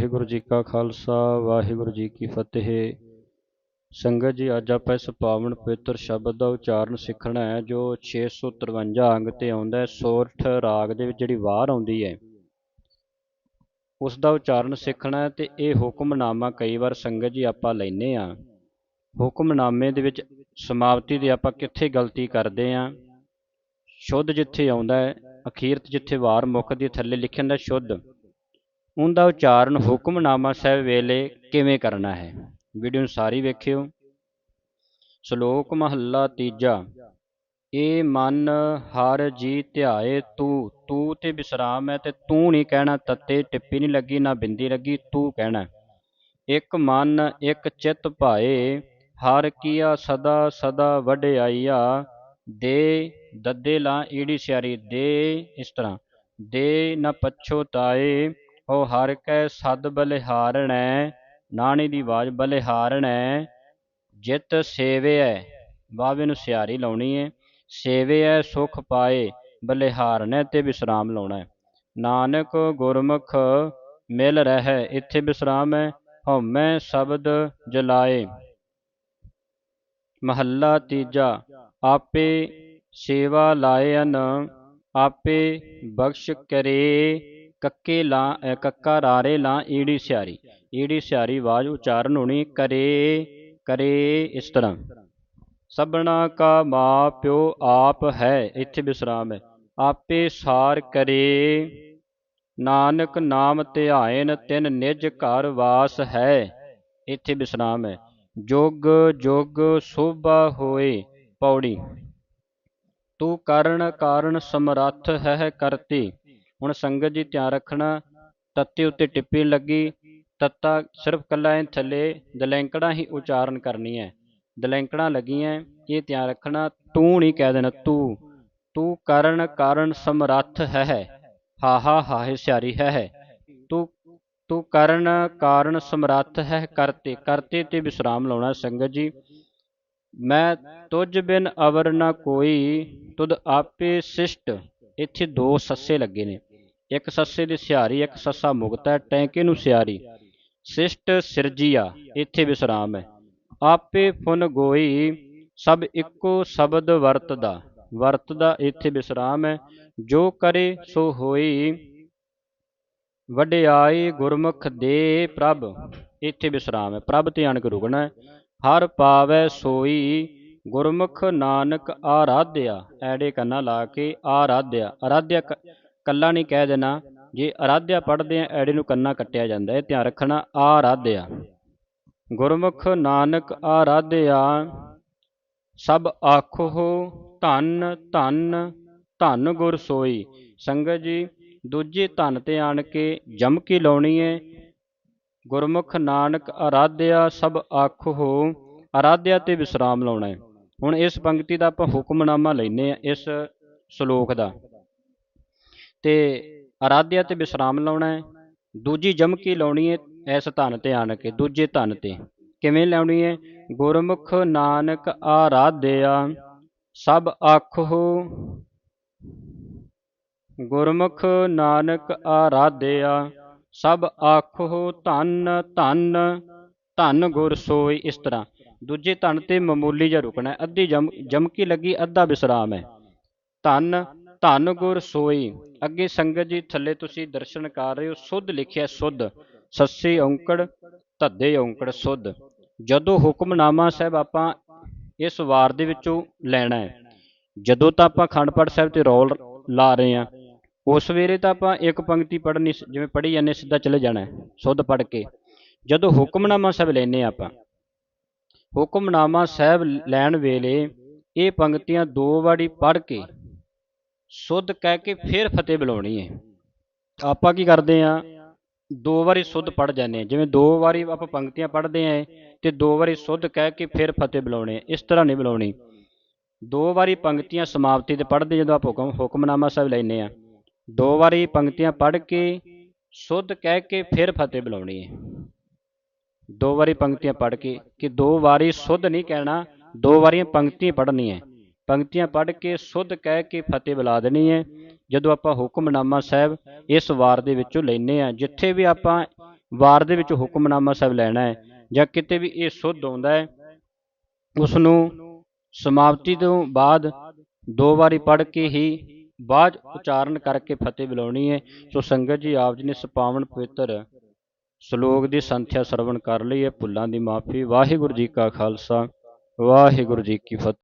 ਵਾਹਿਗੁਰੂ ਜੀ ਕਾ ਖਾਲਸਾ ਵਾਹਿਗੁਰੂ ਜੀ ਕੀ ਫਤਿਹ। ਸੰਗਤ ਜੀ ਅੱਜ ਆਪਾਂ ਇਸ ਪਾਵਨ ਪਵਿੱਤਰ ਸ਼ਬਦ ਦਾ ਉਚਾਰਨ ਸਿੱਖਣਾ ਹੈ ਜੋ 653 ਅੰਗ ਤੇ ਆਉਂਦਾ ਹੈ ਸੋਰਠ ਰਾਗ ਦੇ ਵਿੱਚ ਜਿਹੜੀ ਵਾਰ ਆਉਂਦੀ ਹੈ। ਉਸ ਦਾ ਉਚਾਰਨ ਸਿੱਖਣਾ ਹੈ ਤੇ ਇਹ ਹੁਕਮਨਾਮਾ ਕਈ ਵਾਰ ਸੰਗਤ ਜੀ ਆਪਾਂ ਲੈਨੇ ਆ ਹੁਕਮਨਾਮੇ ਦੇ ਵਿੱਚ ਸਮਾਪਤੀ ਦੇ ਆਪਾਂ ਕਿੱਥੇ ਗਲਤੀ ਕਰਦੇ ਆ ਸ਼ੁੱਧ ਜਿੱਥੇ ਆਉਂਦਾ ਹੈ ਅਖੀਰਤ ਜਿੱਥੇ ਵਾਰ ਮੁੱਖ ਹੈ, ਥੱਲੇ ਲਿਖਿਆ ਹੁੰਦਾ ਸ਼ੁੱਧ। ਉਹਦਾ ਉਚਾਰਨ ਹੁਕਮਨਾਮਾ ਸਾਹਿਬ ਵੇਲੇ ਕਿਵੇਂ ਕਰਨਾ ਹੈ? ਵੀਡੀਓ ਨੂੰ ਸਾਰੀ ਵੇਖਿਓ। ਸ਼ਲੋਕ ਮਹੱਲਾ ਤੀਜਾ। ਏ ਮਨ ਹਰ ਜੀ ਧਿਆਏ ਤੂੰ ਤੂੰ ਤੇ ਵਿਸਰਾਮ ਹੈ ਤੇ ਤੂੰ ਨਹੀਂ ਕਹਿਣਾ, ਤੱਤੇ ਟਿੱਪੀ ਨਹੀਂ ਲੱਗੀ, ਨਾ ਬਿੰਦੀ ਲੱਗੀ, ਤੂੰ ਕਹਿਣਾ। ਇੱਕ ਮਨ, ਇੱਕ ਚਿੱਤ ਭਾਏ, ਹਰ ਕੀਆ ਸਦਾ ਸਦਾ ਵਡਿਆਈਆ। ਦੇ, ਦੱਦੇ ਲਾਂ ਈੜੀ ਸਿਆਰੀ, ਦੇ ਇਸ ਤਰ੍ਹਾਂ। ਦੇ ਨ ਪਛੋਤਾਏ ਹੋ ਹਰ ਕੈ ਸਦ ਬਲਿਹਾਰਣੈ ਨਾਣੀ ਦੀ ਆਵਾਜ਼ ਬਲਿਹਾਰਣੈ ਜਿਤ ਸੇਵਿਐ, ਵਾਵੇ ਨੂੰ ਸਿਆਰੀ ਲਾਉਣੀ ਹੈ ਸੇਵਿਐ ਸੁਖ ਪਾਏ ਬਲਿਹਾਰਣੈ ਤੇ ਵਿਸਰਾਮ ਲਾਉਣਾ। ਹੈ ਨਾਨਕ ਗੁਰਮੁਖ ਮਿਲ ਰਹਿ, ਇੱਥੇ ਵਿਸਰਾਮ ਹੈ, ਹਉਮੈ ਸ਼ਬਦ ਜਲਾਏ। ਮਹੱਲਾ ਤੀਜਾ, ਆਪੇ ਸੇਵਾ ਲਾਇਨ ਆਪੇ ਬਖਸ਼ ਕਰੇ। ਕੱਕੇ ਲਾ ਕੱਕਾ ਰਾਰੇ ਲਾਂ, ਈੜੀ ਸਿਆਰੀ। ਈੜੀ ਸਿਆਰੀ ਆਵਾਜ਼ ਉਚਾਰਨ ਹੋਣੀ, ਕਰੇ ਕਰੇ ਇਸ ਤਰ੍ਹਾਂ। ਸਭਨਾ ਕਾ ਮਾਂ ਪਿਓ ਆਪ ਹੈ, ਇੱਥੇ ਵਿਸਰਾਮ ਹੈ। ਆਪੇ ਸਾਰ ਕਰੇ। ਨਾਨਕ ਨਾਮ ਧਿਆਇਨ ਤਿਨ ਨਿਜ ਘਰ ਵਾਸ ਹੈ, ਇੱਥੇ ਵਿਸਰਾਮ ਹੈ। ਜੁਗ ਜੁਗ ਸੋਭਾ ਹੋਏ ਪੌੜੀ। ਤੂੰ ਕਰਨ ਕਾਰਨ ਸਮਰੱਥ ਹੈ ਕਰਤੀ। ਹੁਣ ਸੰਗਤ ਜੀ ਧਿਆਨ ਰੱਖਣਾ, ਤੱਤੇ ਉੱਤੇ ਟਿੱਪੀ ਲੱਗੀ, ਤੱਤਾ ਸਿਰਫ ਕੱਲਾ ਇਹ ਥੱਲੇ ਦਲੈਂਕੜਾ ਹੀ ਉਚਾਰਨ ਕਰਨੀ ਹੈ। ਦਲੈਂਕੜਾ ਲੱਗੀਆਂ, ਇਹ ਧਿਆਨ ਰੱਖਣਾ, ਤੂੰ ਨਹੀਂ ਕਹਿ ਦੇਣਾ ਤੂੰ। ਤੂੰ ਕਰਨ ਕਾਰਨ ਸਮਰੱਥ ਹੈ ਹਾ ਹਾ ਹਾਹੇ ਸਿਆਰੀ ਹੈ ਹੈ। ਤੂੰ ਤੂੰ ਕਰਨ ਕਾਰਨ ਸਮਰੱਥ ਹੈ ਕਰਤੇ ਕਰਤੇ ਤੇ ਵਿਸਰਾਮ ਲਾਉਣਾ ਸੰਗਤ ਜੀ। ਮੈਂ ਤੁਝ ਬਿਨ ਅਵਰ ਨਾ ਕੋਈ, ਤੁਧ ਆਪੇ ਸਿਸ਼ਟ, ਇੱਥੇ ਦੋ ਸੱਸੇ ਲੱਗੇ ਨੇ। ਇੱਕ ਸੱਸੇ ਦੀ ਸਿਹਾਰੀ, ਇੱਕ ਸੱਸਾ ਮੁਕਤ ਹੈ, ਟੈਂਕੇ ਨੂੰ ਸਿਹਾਰੀ। ਸਿਸ਼ਟ ਸਿਰਜੀਆ, ਇੱਥੇ ਵਿਸਰਾਮ ਹੈ। ਆਪੇ ਫੁਨ ਗੋਈ, ਸਭ ਇੱਕੋ ਸ਼ਬਦ ਵਰਤਦਾ। ਵਰਤਦਾ, ਇੱਥੇ ਵਿਸਰਾਮ ਹੈ। ਜੋ ਕਰੇ, ਸੋ ਹੋਈ। ਵਡਿਆਈ ਗੁਰਮੁਖ ਦੇ ਪ੍ਰਭ, ਇੱਥੇ ਵਿਸਰਾਮ ਹੈ। ਪ੍ਰਭ ਤੇ ਅਣਕ ਰੁਕਣਾ ਹੈ। ਹਰ ਪਾਵੈ ਸੋਈ, ਗੁਰਮੁਖ ਨਾਨਕ ਆਰਾਧਿਆ। ਐੜੇ ਕੰਨਾ ਲਾ ਕੇ ਆਰਾਧਿਆ। ਆਰਾਧਿਆ ਕੱਲਾ ਨਹੀਂ ਕਹਿ ਦੇਣਾ, ਜੇ ਅਰਾਧਿਆ ਪੜ੍ਹਦੇ ਆ, ਐੜੇ ਨੂੰ ਕੰਨਾ ਕੱਟਿਆ ਜਾਂਦਾ ਹੈ। ਧਿਆਨ ਰੱਖਣਾ, ਆਰਾਧਿਆ। ਗੁਰਮੁਖ ਨਾਨਕ ਆਰਾਧਿਆ, ਸਭ ਆਖੋ ਧੰਨ ਧੰਨ ਧੰਨ ਗੁਰ ਸੋਈ। ਸੰਗਤ ਜੀ, ਦੂਜੇ ਧਨ ਤੇ ਆਣ ਕੇ ਜਮਕੀ ਲਾਉਣੀ ਹੈ ਗੁਰਮੁਖ ਨਾਨਕ ਆਰਾਧਿਆ, ਸਭ ਆਖੋ ਆਰਾਧਿਆ ਤੇ ਵਿਸਰਾਮ ਲਾਉਣਾ ਹੈ ਹੁਣ ਇਸ ਪੰਕਤੀ ਦਾ ਆਪਾਂ ਹੁਕਮਨਾਮਾ ਲੈਨੇ ਆ ਇਸ ਸ਼ਲੋਕ ਦਾ। ਤੇ ਆਰਾਧਿਆ ਤੇ ਵਿਸਰਾਮ ਲਾਉਣਾ ਹੈ। ਦੂਜੀ ਜਮਕੀ ਲਾਉਣੀ ਹੈ ਇਸ ਧਨ ਤੇ ਆਣ ਕੇ ਦੂਜੇ ਧਨ ਤੇ। ਕਿਵੇਂ ਲਾਉਣੀ ਹੈ? ਗੁਰਮੁਖ ਨਾਨਕ ਆਰਾਧਿਆ, ਸਭ ਆਖੋ। ਗੁਰਮੁਖ ਨਾਨਕ ਆਰਾਧਿਆ, ਸਭ ਆਖੋ ਧੰਨ ਧੰਨ ਧੰਨ ਗੁਰ ਸੋਈ ਇਸ ਤਰ੍ਹਾਂ। ਦੂਜੇ ਧੰਨ ਤੇ ਮਾਮੂਲੀ ਜਿਹਾ ਰੁਕਣਾ ਅੱਧੀ ਜਮ, ਜਮਕੀ ਲੱਗੀ, ਅੱਧਾ ਵਿਸਰਾਮ ਹੈ। ਧੰਨ ਧੰਨ ਗੁਰ ਸੋਈ। ਅੱਗੇ ਸੰਗਤ ਜੀ ਥੱਲੇ ਤੁਸੀਂ ਦਰਸ਼ਨ ਕਰ ਰਹੇ ਹੋ। ਸੁੱਧ ਲਿਖਿਆ ਸੁੱਧ। ਸੱਸੀ ਔਂਕੜ ਧੱਦੇ ਔਂਕੜ ਸੁੱਧ। ਜਦੋਂ ਹੁਕਮਨਾਮਾ ਸਾਹਿਬ ਆਪਾਂ ਇਸ ਵਾਰ ਦੇ ਵਿੱਚੋਂ ਲੈਣਾ ਹੈ ਜਦੋਂ ਤਾਂ ਆਪਾਂ ਅਖੰਡ ਪਾਠ ਸਾਹਿਬ ਤੇ ਰੋਲ ਲਾ ਰਹੇ ਆ ਉਸ ਵੇਲੇ ਤਾਂ ਆਪਾਂ ਇੱਕ ਪੰਕਤੀ ਪੜ੍ਹਨੀ ਜਿਵੇਂ ਪੜ੍ਹੀ ਜਾਂਦੇ ਸਿੱਧਾ ਚਲੇ ਜਾਣਾ ਹੈ, ਸੁੱਧ ਪੜ੍ਹ ਕੇ। ਜਦੋਂ ਹੁਕਮਨਾਮਾ ਸਾਹਿਬ ਲੈਨੇ ਆਪਾਂ ਹੁਕਮਨਾਮਾ ਸਾਹਿਬ ਲੈਣ ਵੇਲੇ ਇਹ ਪੰਕਤੀਆਂ ਦੋ ਵਾਰੀ ਪੜ੍ਹ ਕੇ ਸੁੱਧ ਕਹਿ ਕੇ ਫਿਰ ਫਤਿਹ ਬੁਲਾਉਣੀ ਹੈ। ਆਪਾਂ ਕੀ ਕਰਦੇ ਆ ਦੋ ਵਾਰੀ ਸੁੱਧ ਪੜ੍ਹ ਜਾਂਦੇ ਹਾਂ। ਜਿਵੇਂ ਦੋ ਵਾਰੀ ਆਪਾਂ ਪੰਕਤੀਆਂ ਪੜ੍ਹਦੇ ਆਂ ਤੇ ਦੋ ਵਾਰੀ ਸੁੱਧ ਕਹਿ ਕੇ ਫਿਰ ਫਤਿਹ ਬੁਲਾਉਣੇ ਆ। ਇਸ ਤਰ੍ਹਾਂ ਨਹੀਂ ਬੁਲਾਉਣੀ। ਦੋ ਵਾਰੀ ਪੰਕਤੀਆਂ ਸਮਾਪਤੀ ਤੇ ਪੜ੍ਹਦੇ ਜਦੋਂ ਆਪਾਂ ਹੁਕਮ ਹੁਕਮਨਾਮਾ ਸਾਹਿਬ ਲੈਨੇ ਆ ਦੋ ਵਾਰੀ ਪੰਕਤੀਆਂ ਪੜ੍ਹ ਕੇ ਸੁੱਧ ਕਹਿ ਕੇ ਫਿਰ ਫਤਿਹ ਬੁਲਾਉਣੀ ਹੈ। ਦੋ ਵਾਰੀ ਪੰਕਤੀਆਂ ਪੜ੍ਹ ਕੇ ਕਿ ਦੋ ਵਾਰੀ ਸੁੱਧ ਨਹੀਂ ਕਹਿਣਾ, ਦੋ ਵਾਰੀਆਂ ਪੰਕਤੀਆਂ ਪੜ੍ਹਨੀ ਹੈ। ਪੰਕਤੀਆਂ ਪੜ੍ਹ ਕੇ, ਸੁੱਧ ਕਹਿ ਕੇ ਫਤਿਹ ਬੁਲਾ ਦੇਣੀ ਹੈ। ਜਦੋਂ ਆਪਾਂ ਹੁਕਮਨਾਮਾ ਸਾਹਿਬ ਇਸ ਵਾਰ ਦੇ ਵਿੱਚੋਂ ਲੈਨੇ ਆ ਜਿੱਥੇ ਵੀ ਆਪਾਂ ਵਾਰ ਦੇ ਵਿੱਚ ਹੁਕਮਨਾਮਾ ਸਾਹਿਬ ਲੈਣਾ ਹੈ ਜਾਂ ਕਿਤੇ ਵੀ ਇਹ ਸੁੱਧ ਆਉਂਦਾ ਹੈ ਉਸ ਨੂੰ ਸਮਾਪਤੀ ਤੋਂ ਬਾਅਦ ਦੋ ਵਾਰੀ ਪੜ੍ਹ ਕੇ ਹੀ ਬਾਅਦ ਉਚਾਰਨ ਕਰਕੇ ਫਤਿਹ ਬੁਲਾਉਣੀ ਹੈ। ਸੋ ਸੰਗਤ ਜੀ, ਆਪ ਜੀ ਨੇ ਸਪਾਵਨ ਪਵਿੱਤਰ ਸ਼ਲੋਕ ਦੀ ਸੰਥਿਆ ਸਰਵਣ ਕਰ ਲਈ ਹੈ। ਭੁੱਲਾਂ ਦੀ ਮਾਫੀ। ਵਾਹਿਗੁਰੂ ਜੀ ਕਾ ਖਾਲਸਾ। ਵਾਹਿਗੁਰੂ ਜੀ ਕੀ ਫਤਿਹ।